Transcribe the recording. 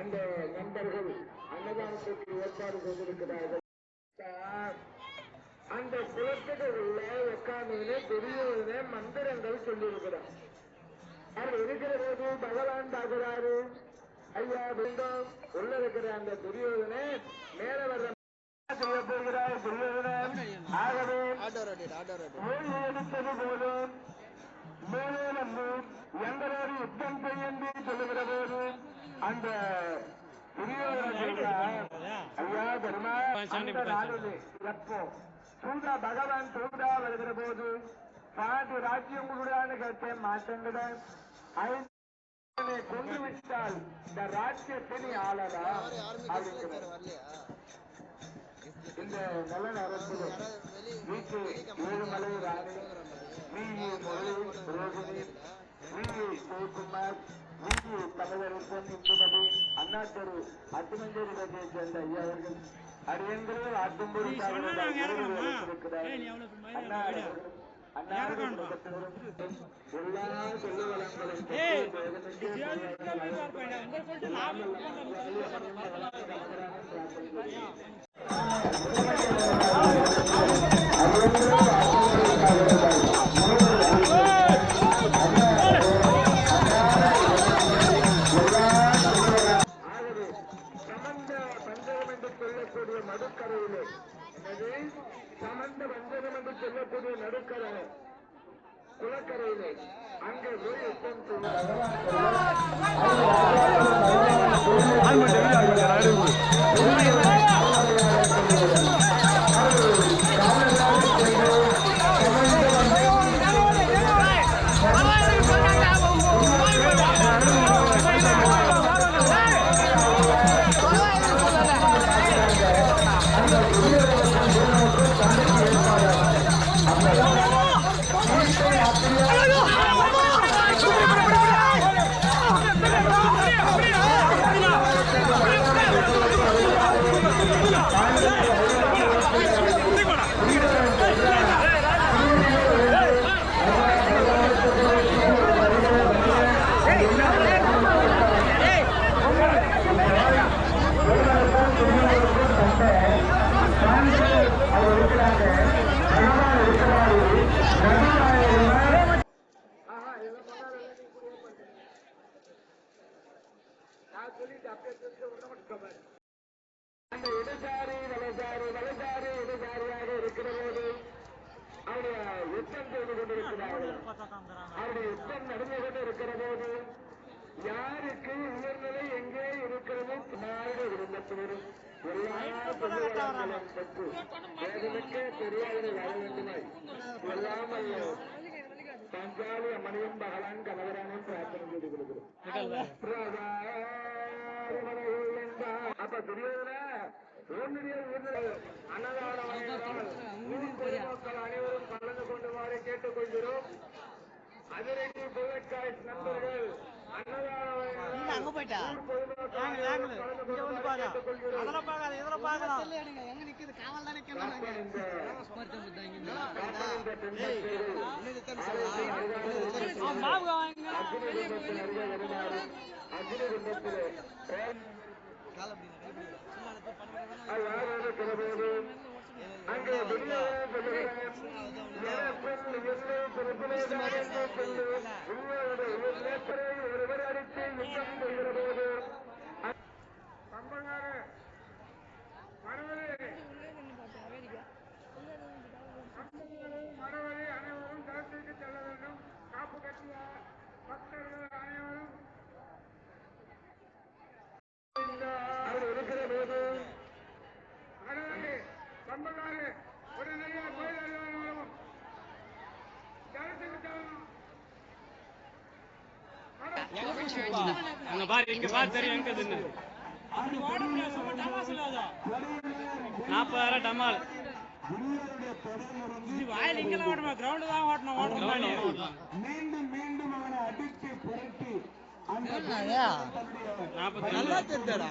அந்த நண்பர்கள் அன்னதானத்திற்கு ஏற்பாடு செய்திருக்கிறார்கள். அந்த குளத்துக்கு உள்ள உட்கார்ந்து பெரியவனே மந்திரங்கள் சொல்லியிருக்கிறார். அவர் இருக்கிற போது பகவான் பார்க்கிறாரு. ஐயா பிண்டம் உள்ள இருக்கிற அந்த துரியோதனை மேல வர்ற செய்ய போகிறார். துரியோதனன் ஆகவே எடுத்தது போதும் மேலே வந்து எங்களோடு யுத்தம் செய்யந்து சொல்லுகிற போது அந்த எப்போ சூதா பகவான் சூதா வருகிற போது பாட்டு கேட்டேன் மாட்டேங்கிறேன் ஐந்து கொண்டு விட்டால் இந்த ராஜ்யத்தை நீ அப்படிங்கிறார். இந்த நல்ல நேரத்தில் அத்துமஞ்சேரி பகுதியைச் சேர்ந்த ஐயா அவர்கள் அடியங்களில் ஆட்டும்போது எல்லா செல்வ வளங்களும் சொல்லக்கூடிய நடுக்கரையிலே. அது சமந்த பஞ்சகம் என்று சொல்லக்கூடிய நடுக்கரை குளக்கரையிலே. அங்கே போய் நான் சொல்லிட்டு அப்படியே சொல்லிட்டு உன்னை மட்டும் சொல்றேன். அந்த இடசாரி வலசாரி வலசாரி இடசாரியாக இருக்கிற போது அவருடைய யுத்தம் செய்து கொண்டிருக்கிறார்கள். அவருடைய யுத்தம் நடந்து கொண்டு இருக்கிற போது யாருக்கு உயர்நிலை எங்கே இருக்கிறது பின்னாடி குடும்பத்தினரும் எல்லா சொல்லுவார்களும் பெற்று வேதனுக்கே தெரியாத வர வேண்டுமாய் எல்லாம் அல்ல பஞ்சாலி அம்மனையும் பகலான் கணவரானும் பிரார்த்தனை செய்து கொடுக்கிறோம் அன்னதானம் பொதுமக்கள் அனைவரும் கலந்து கொண்டுமாறு கேட்டுக்கொள்கிறோம். அதிரடி புகழ்காய் நண்பர்கள் அன்னதானம் வழங்கினால் அங்க போயிட்டா? ஊர் பொதுமக்கள் அனைவரும் கலந்து கொண்டுமாறு கேட்டுக்கொள்கிறோம் அதெல்லாம் பார்க்காத இதெல்லாம் பார்க்கலாம் எங்க நிக்குது காவல் தான் நிக்கணும் ராப்பன் இந்த ராப்பன் இந்த ஏய். தென்பேரு அவன் பாபு வாங்க அக்னி குண்டத்தில் அருகே வருமாறு அக்னி குண்டத்திலே அவ்வாறு கிளம்போது அங்கே துரியோதனன் சொல்லுகிறான், எனக்கும் என்னை பிறப்பிலேதான் என்று சொல்லு. உங்களுடைய உயிர்நேசரை ஒருவர் அடித்து யுத்தம் செய்கிற போது கம்பங்கார மரவரே அனைவரும் தளத்திற்கு செல்ல வேண்டும் காப்பு கட்டிய பக்தர்கள் அனைவரும் இருக்கிற போது மரவரே கம்பங்காரு உடனடியாக அங்க பாரு இங்க பாரு தெரியும் எங்க தின்னு நாற்பதாயிரம் டமால் வாயில் இங்கெல்லாம் ஓட்டமா கிரவுண்ட் தான் ஓட்டணும் ஓட்டணும் மீண்டும் மீண்டும் அவனை அடித்து புரட்டி நல்லா தெரிஞ்சடா?